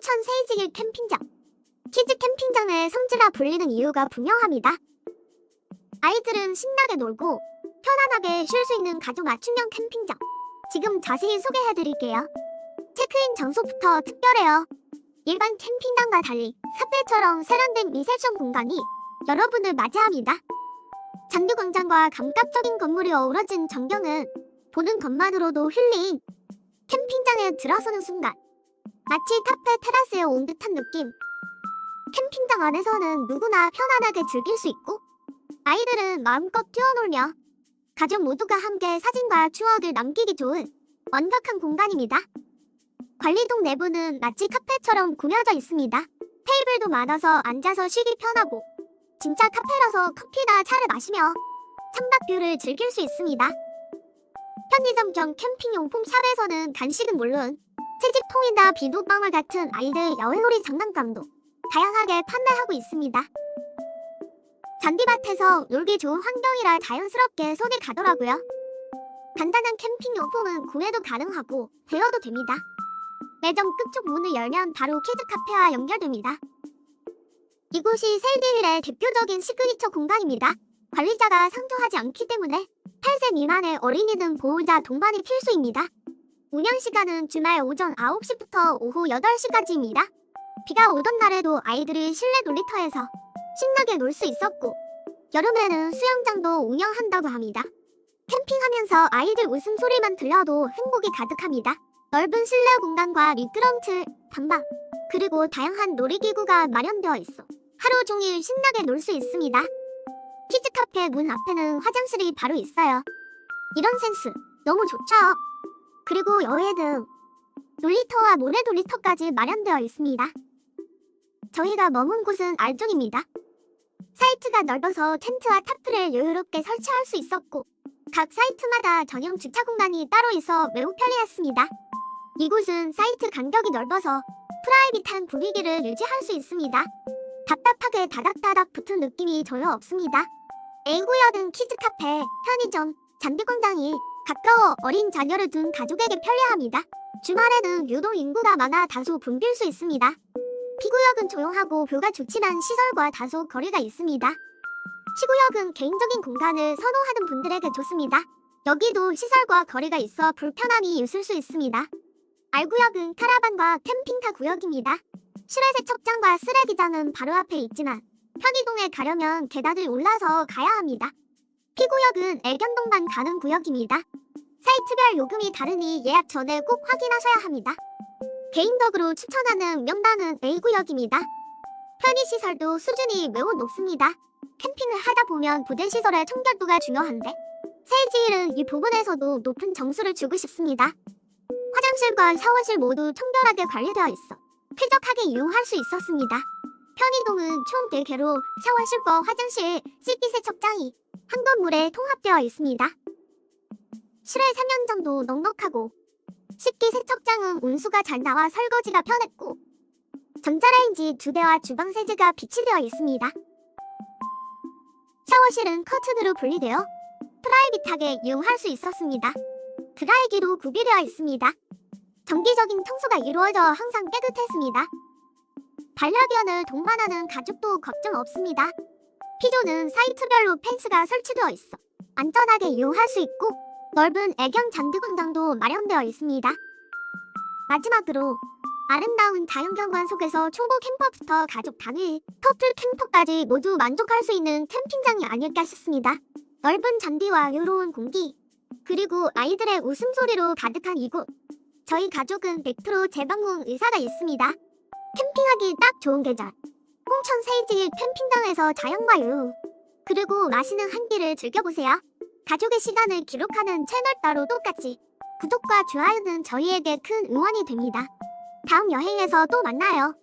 홍천 세이지길 캠핑장. 키즈 캠핑장을 성지라 불리는 이유가 분명합니다. 아이들은 신나게 놀고 편안하게 쉴 수 있는 가족 맞춤형 캠핑장. 지금 자세히 소개해드릴게요. 체크인 장소부터 특별해요. 일반 캠핑장과 달리 카페처럼 세련된 리셉션 공간이 여러분을 맞이합니다. 잔디광장과 감각적인 건물이 어우러진 전경은 보는 것만으로도 힐링. 캠핑장에 들어서는 순간 마치 카페 테라스에 온 듯한 느낌. 캠핑장 안에서는 누구나 편안하게 즐길 수 있고 아이들은 마음껏 뛰어놀며 가족 모두가 함께 사진과 추억을 남기기 좋은 완벽한 공간입니다. 관리동 내부는 마치 카페처럼 꾸며져 있습니다. 테이블도 많아서 앉아서 쉬기 편하고 진짜 카페라서 커피나 차를 마시며 창밖 뷰를 즐길 수 있습니다. 편의점 겸 캠핑용품 샵에서는 간식은 물론 채집통이나 비눗방울 같은 아이들 야외놀이 장난감도 다양하게 판매하고 있습니다. 잔디밭에서 놀기 좋은 환경이라 자연스럽게 손이 가더라고요. 간단한 캠핑 용품은 구매도 가능하고 대여도 됩니다. 매점 끝쪽 문을 열면 바로 키즈 카페와 연결됩니다. 이곳이 셀디힐의 대표적인 시그니처 공간입니다. 관리자가 상주하지 않기 때문에 8세 미만의 어린이든 보호자 동반이 필수입니다. 운영 시간은 주말 오전 9시부터 오후 8시까지입니다. 비가 오던 날에도 아이들이 실내 놀이터에서 신나게 놀 수 있었고 여름에는 수영장도 운영한다고 합니다. 캠핑하면서 아이들 웃음소리만 들려도 행복이 가득합니다. 넓은 실내 공간과 미끄럼틀, 단방, 그리고 다양한 놀이기구가 마련되어 있어 하루 종일 신나게 놀 수 있습니다. 키즈 카페 문 앞에는 화장실이 바로 있어요. 이런 센스 너무 좋죠? 그리고 여기에는 놀이터와 모래 놀이터까지 마련되어 있습니다. 저희가 머문 곳은 알종입니다. 사이트가 넓어서 텐트와 타프를 여유롭게 설치할 수 있었고 각 사이트마다 전용 주차 공간이 따로 있어 매우 편리했습니다. 이곳은 사이트 간격이 넓어서 프라이빗한 분위기를 유지할 수 있습니다. 답답하게 다닥다닥 붙은 느낌이 전혀 없습니다. A구역은 키즈 카페, 편의점, 잔디광장이 가까워 어린 자녀를 둔 가족에게 편리합니다. 주말에는 유독 인구가 많아 다소 붐빌 수 있습니다. B구역은 조용하고 뷰가 좋지만 시설과 다소 거리가 있습니다. C구역은 개인적인 공간을 선호하는 분들에게 좋습니다. 여기도 시설과 거리가 있어 불편함이 있을 수 있습니다. R구역은 카라반과 캠핑카 구역입니다. 실외 세척장과 쓰레기장은 바로 앞에 있지만 편의동에 가려면 계단을 올라서 가야 합니다. P구역은 애견동반 가는 구역입니다. 사이트별 요금이 다르니 예약 전에 꼭 확인하셔야 합니다. 개인적으로 추천하는 명단은 A구역입니다. 편의시설도 수준이 매우 높습니다. 캠핑을 하다 보면 부대시설의 청결도가 중요한데 세일지일은 이 부분에서도 높은 점수를 주고 싶습니다. 화장실과 샤워실 모두 청결하게 관리되어 있어 쾌적하게 이용할 수 있었습니다. 편의동은 총 4개로 샤워실과 화장실, 씻기세척장이 한 건물에 통합되어 있습니다. 실외 삼연장도 넉넉하고 식기 세척장은 온수가 잘 나와 설거지가 편했고 전자레인지 두 대와 주방 세제가 비치되어 있습니다. 샤워실은 커튼으로 분리되어 프라이빗하게 이용할 수 있었습니다. 드라이기로 구비되어 있습니다. 정기적인 청소가 이루어져 항상 깨끗했습니다. 반려견을 동반하는 가족도 걱정 없습니다. 피조는 사이트별로 펜스가 설치되어 있어 안전하게 이용할 수 있고 넓은 애견 잔디광장도 마련되어 있습니다. 마지막으로 아름다운 자연경관 속에서 초보 캠퍼부터 가족 단위, 커플 캠퍼까지 모두 만족할 수 있는 캠핑장이 아닐까 싶습니다. 넓은 잔디와 여유로운 공기, 그리고 아이들의 웃음소리로 가득한 이곳. 저희 가족은 100% 재방문 의사가 있습니다. 캠핑하기 딱 좋은 계절. 홍천 세이지 캠핑장에서 자연과 여유, 그리고 맛있는 한 끼를 즐겨보세요. 가족의 시간을 기록하는 채널 따로 똑같이 구독과 좋아요는 저희에게 큰 응원이 됩니다. 다음 여행에서 또 만나요.